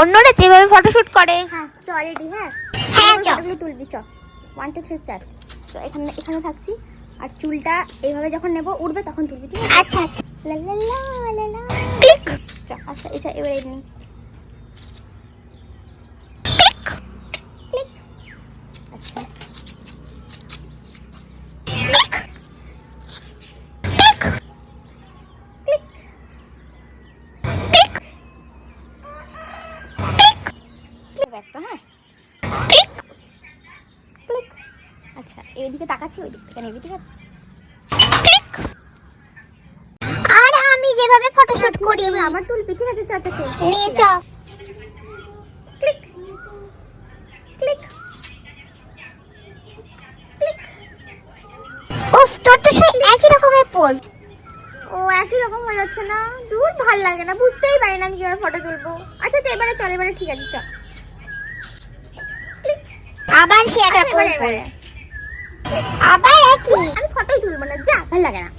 অন্যরা যেভাবে ফটোশুট করে। হ্যাঁ চ রেডি হ্যাঁ? হ্যাঁ, চ। তুলবি চ। ওয়ান টু থ্রি স্টার্ট তো এখানে এখানে থাকছি। আর চুলটা এইভাবে যখন নেব উঠবে তখন তুলবি ঠিক আছে? আচ্ছা আচ্ছা। লা লা লা লা আচ্ছা এটা এবারে নিন ক্লিক আচ্ছা ক্লিক একটা হ্যাঁ? আচ্ছা এদিকে তাকাচ্ছি ওই দিক থেকে নেবি ঠিক আছে? আর আমি যেভাবে ফটোশুট করি আবার তুলবি ঠিক আছে? চ চ চ নিয়ে চ। ক্লিক। ক্লিক। ক্লিক। উফ তোর তো সেই একই রকমের পোজ ও একই রকম হয়ে যাচ্ছে না? দূর ভালো লাগে না। বুঝতেই পারি না আমি কীভাবে ফটো তুলবো। আচ্ছা আচ্ছা এবারে চল এবারে ঠিক আছে চল আবার সে একটা আচ্ছা। আবার একই। আমি ফটোই তুলবো না যা ভালো লাগে না।